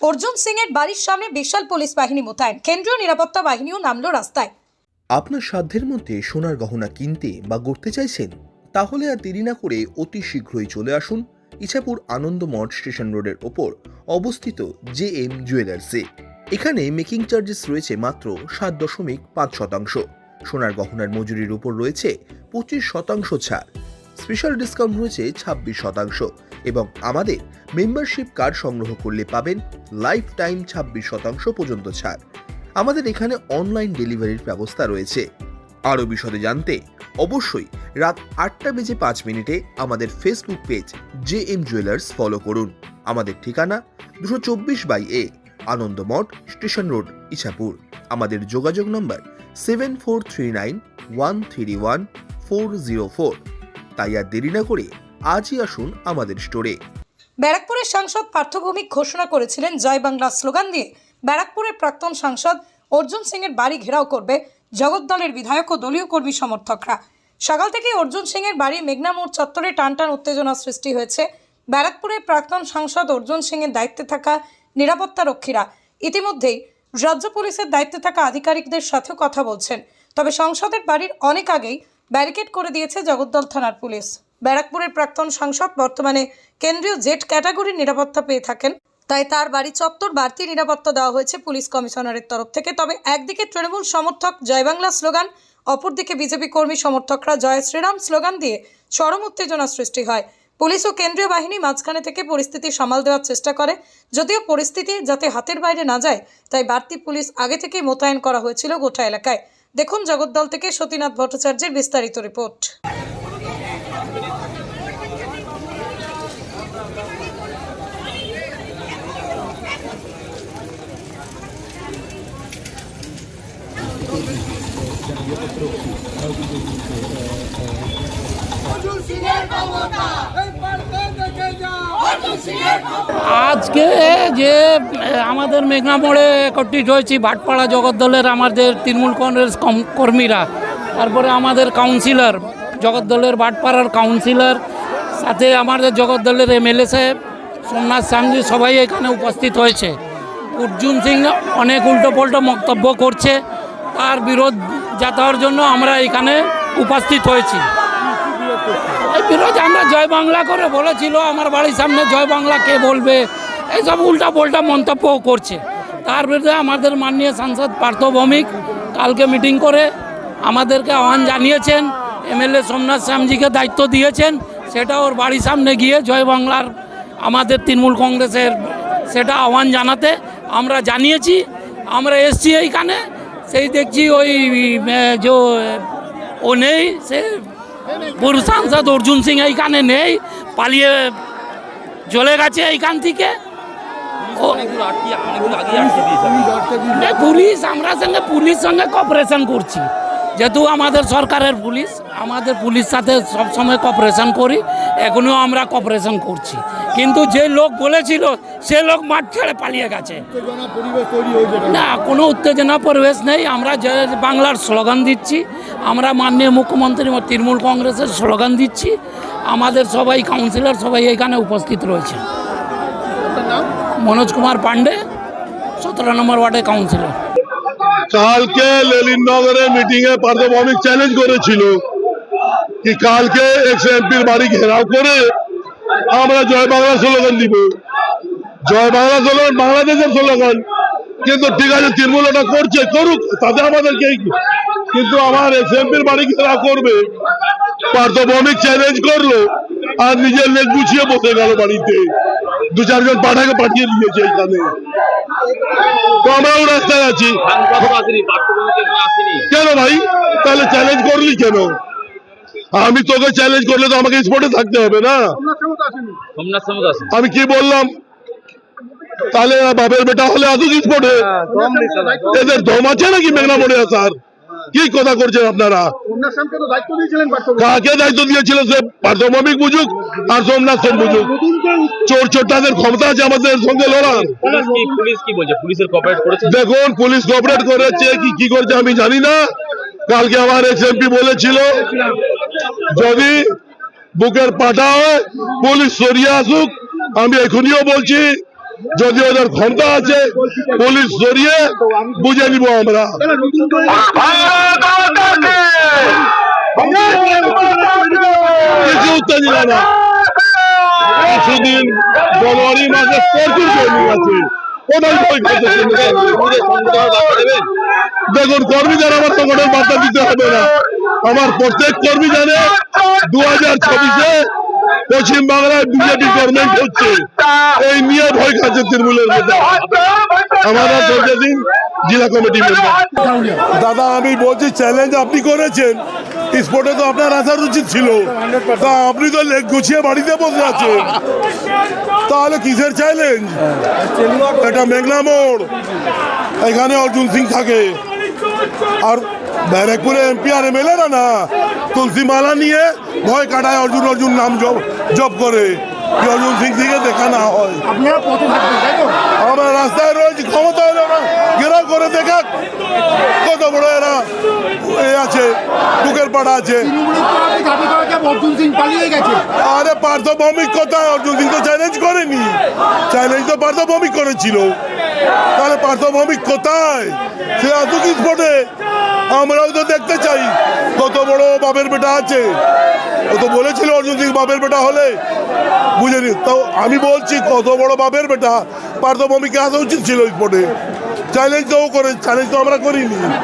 অর্জুন সিং এর বাড়ির সামনে বিশাল পুলিশ বাহিনী মোতায়েন। কেন্দ্রীয় নিরাপত্তা বাহিনীও নামলো রাস্তায়। আপনার সাধ্যের মধ্যে সোনার গহনা কিনতে বা গড়তে চাইছেন? তাহলে আর দেরি না করে অতি শীঘ্রই চলে আসুন ইছাপুর আনন্দমঠ স্টেশন রোডের ওপর অবস্থিত জে এম জুয়েলার্সে। এখানে মেকিং চার্জেস রয়েছে মাত্র সাত দশমিক পাঁচ শতাংশ। সোনার গহনার মজুরির উপর রয়েছে পঁচিশ শতাংশ ছাড়। স্পেশাল ডিসকাউন্ট রয়েছে ছাব্বিশ শতাংশ। এবং আমাদের মেম্বারশিপ কার্ড সংগ্রহ করলে পাবেন লাইফ টাইম ছাব্বিশ শতাংশ পর্যন্ত ছাড়। আমাদের এখানে অনলাইন ডেলিভারির ব্যবস্থা রয়েছে। আরও বিশদে জানতে অবশ্যই রাত আটটা বেজে পাঁচ মিনিটে আমাদের Facebook page J M jewellers follow করুন। আমাদের ঠিকানা দুশো চব্বিশ by A, Anandamath, station road, Ichapur. আমাদের যোগাযোগ নম্বর seven four three nine one three one four zero four. তাই আর দেরি না করে আজই আসুন আমাদের স্টোরে। ব্যারাকপুরের সাংসদ পার্থভৌমিক ঘোষণা করেছিলেন জয় বাংলা স্লোগান দিয়ে। ব্যারাকপুরের প্রাক্তন সাংসদ অর্জুন সিং এর বাড়ি ঘেরাও করবে জগদ্দলের বিধায়ক ও দলীয় কর্মী সমর্থকরা। সকাল থেকে অর্জুন সিং এর বাড়ি মেঘনা মোড় চত্বরে টানটান উত্তেজনা সৃষ্টি হয়েছে। ব্যারাকপুরের প্রাক্তন সাংসদ অর্জুন সিং এর দায়িত্বে থাকা নিরাপত্তা রক্ষীরা ইতিমধ্যেই রাজ্য পুলিশের দায়িত্বে থাকা আধিকারিকদের সাথেও কথা বলছেন। তবে সংসদের বাড়ির অনেক আগেই ব্যারিকেড করে দিয়েছে জগদ্দল থানার পুলিশ। ব্যারাকপুরের প্রাক্তন সাংসদ বর্তমানে কেন্দ্রীয় জেট ক্যাটাগরির নিরাপত্তা পেয়ে থাকেন। তাই তার বাড়ি চত্বর বাড়তি নিরাপত্তা দেওয়া হয়েছে পুলিশ কমিশনারের তরফ থেকে। তবে একদিকে তৃণমূল সমর্থক জয় বাংলা স্লোগান, অপরদিকে বিজেপি কর্মী সমর্থকরা জয় শ্রীরাম স্লোগান দিয়ে চরম উত্তেজনা সৃষ্টি হয়। পুলিশ ও কেন্দ্রীয় বাহিনী মাঝখানে থেকে পরিস্থিতি সামাল দেওয়ার চেষ্টা করে। যদিও পরিস্থিতি যাতে হাতের বাইরে না যায়, তাই বাড়তি পুলিশ আগে থেকেই মোতায়েন করা হয়েছিল গোটা এলাকায়। দেখুন জগদ্দল থেকে সতীনাথ ভট্টাচার্যের বিস্তারিত রিপোর্ট। আজকে যে আমাদের মেঘনা মোড়ে একত্রিত হয়েছি ভাটপাড়া জগদ্দলের আমাদের তৃণমূল কংগ্রেস কর্মীরা, তারপরে আমাদের কাউন্সিলর জগদ্দলের ভাটপাড়ার কাউন্সিলর সাথে আমাদের জগদ্দলের এমএলএ সাহেব, সোমনাথ সামজি সবাই এখানে উপস্থিত হয়েছে। অর্জুন সিং অনেক উল্টো পাল্টো বক্তব্য করছে। তার বিরোধ জাতার জন্য আমরা এখানে উপস্থিত হয়েছি। এই বিরোধ আমরা জয় বাংলা করে বলেছিল, আমার বাড়ির সামনে জয় বাংলা কে বলবে? এইসব উল্টা পাল্টা মন্তব্যও করছে। তার বিরুদ্ধে আমাদের মাননীয় সাংসদ পার্থ ভৌমিক কালকে মিটিং করে আমাদেরকে আহ্বান জানিয়েছেন। এমএলএ সোমনাথ শ্যামজিকে দায়িত্ব দিয়েছেন। সেটা ওর বাড়ির সামনে গিয়ে জয় বাংলার আমাদের তৃণমূল কংগ্রেসের সেটা আহ্বান জানাতে আমরা জানিয়েছি। আমরা এসছি এইখানে। সেই দেখছি ওই যে, ও নেই, সে পুরো সাংসদ অর্জুন সিং এইখানে নেই, পালিয়ে চলে গেছে এইখান থেকে। পুলিশ, আমরা সঙ্গে, পুলিশ সঙ্গে কপারেশন করছি। যেহেতু আমাদের সরকারের পুলিশ, আমাদের পুলিশ সাথে সবসময় কপারেশন করি, এখনও আমরা কপারেশন করছি। কিন্তু যে লোক বলেছিল সে লোক মাঠ ছেড়ে পালিয়ে গেছে। না কোনো উত্তেজনা পরিবেশ নেই। আমরা যে বাংলার স্লোগান দিচ্ছি আমরা মাননীয় মুখ্যমন্ত্রী তৃণমূল কংগ্রেসের স্লোগান দিচ্ছি। আমাদের সবাই কাউন্সিলর সবাই এখানে উপস্থিত রয়েছে মনোজ কুমার পান্ডে সতেরো নম্বর ওয়ার্ডের কাউন্সিলর। কালকে লেলিনগরে মিটিং এ পার্থভৌমিক চ্যালেঞ্জ করেছিল। কি কালকে এক্স এমপির বাড়ি ঘেরাও করে আমরা জয় বাংলা স্লোগান দিব। জয় বাংলা স্লোগান বাংলাদেশের স্লোগান কিন্তু ঠিক আছে তৃণমূল ওটা করছে করুক তাতে আমাদেরকে কিন্তু আমার এক্স এমপির বাড়ি ঘেরাও করবে পার্থভৌমিক চ্যালেঞ্জ করল আর নিজের লেগ গুছিয়ে বসে গেল বাড়িতে। দু চারজন পাঠাকে পাঠিয়ে দিয়েছে এখানে। তো আমরাও রাস্তায় আছি। কেন ভাই? তাহলে চ্যালেঞ্জ করলি কেন? আমি তোকে চ্যালেঞ্জ করলে তো আমাকে স্পটে থাকতে হবে না। আমি কি বললাম? তাহলে বাপের বেটা হলে আসুক স্পটে এদের দম আছে নাকি মেঘনা মোড়ে আসার কি কথা করছেন আপনারা? কাকে দায়িত্ব দিয়েছিল সে পার্থভৌমিক বুঝুক আর সোমনাথ সোম বুঝুক। চোর চোরটাদের ক্ষমতা আছে আমাদের সঙ্গে লড়ার। কি পুলিশ কি বলছে? পুলিশের কপারেট করেছে? দেখুন পুলিশ কোঅপারেট করেছে কি কি করছে আমি জানি না। কালকে আমার এক্স এমপি বলেছিল যদি বুকের পাঠা হয়, পুলিশ সরিয়ে আসুক, আমি এখনিও বলছি, যদি ওদের ক্ষমতা আছে, পুলিশ জড়িয়ে বুঝে নিব আমরা। কিছুদিন জানুয়ারি মাসে প্রচুর জমি আছে? দেখুন, কর্মীদের আমার সংগঠন বার্তা দিতে হবে না। আমার প্রত্যেক কর্মী জানে দু হাজার ছাব্বিশে পশ্চিম বাংলায় বিজেপি গভর্নমেন্ট হচ্ছে। এই নিয়ে ভয় খাচ্ছে তৃণমূলের মধ্যে আমাদের জেলা কমিটি দাদা, আমি বলছি চ্যালেঞ্জ আপনি করেছেন। স্পোর্টে তো আপনার আসার উচিত ছিল। তা আপনি তো লেগ গুছিয়ে বাড়িতে বসে আছেন। তাহলে কিসের চ্যালেঞ্জ এটা মেঘনা মোড়। এখানে অর্জুন সিং থাকে। আর ব্যারাকপুরে এমপি আর এমএলএ না না তুলসী মালা নিয়ে ভয় কাটায় অর্জুন অর্জুন নাম জব জব করে কি অর্জুন সিং থেকে দেখা না হয় আমরা রাস্তায় রয়েছি ক্ষমতা হলে ওরা ঘেরাও করে দেখা কত বড় এরা এ আছে বুকের পাড়া আছে আরে পার্থ ভৌমিক কোথায় অর্জুন সিং তো চ্যালেঞ্জ করেনি চ্যালেঞ্জ তো পার্থ ভৌমিক করেছিল তাহলে পার্থ ভৌমিক কোথায় সে আসুক স্পটে আমরাও তো দেখতে চাই। কত বড় বাপের বেটা আছে। ও তো বলেছিল অর্জুন সিং বাপের বেটা হলে। বুঝেনি। তো আমি বলছি, কত বড় বাপের বেটা। পার্থ ভূমিকা আসা উচিত ছিল ওই পটে চ্যালেঞ্জ তো করে চ্যালেঞ্জ তো আমরা করিনি।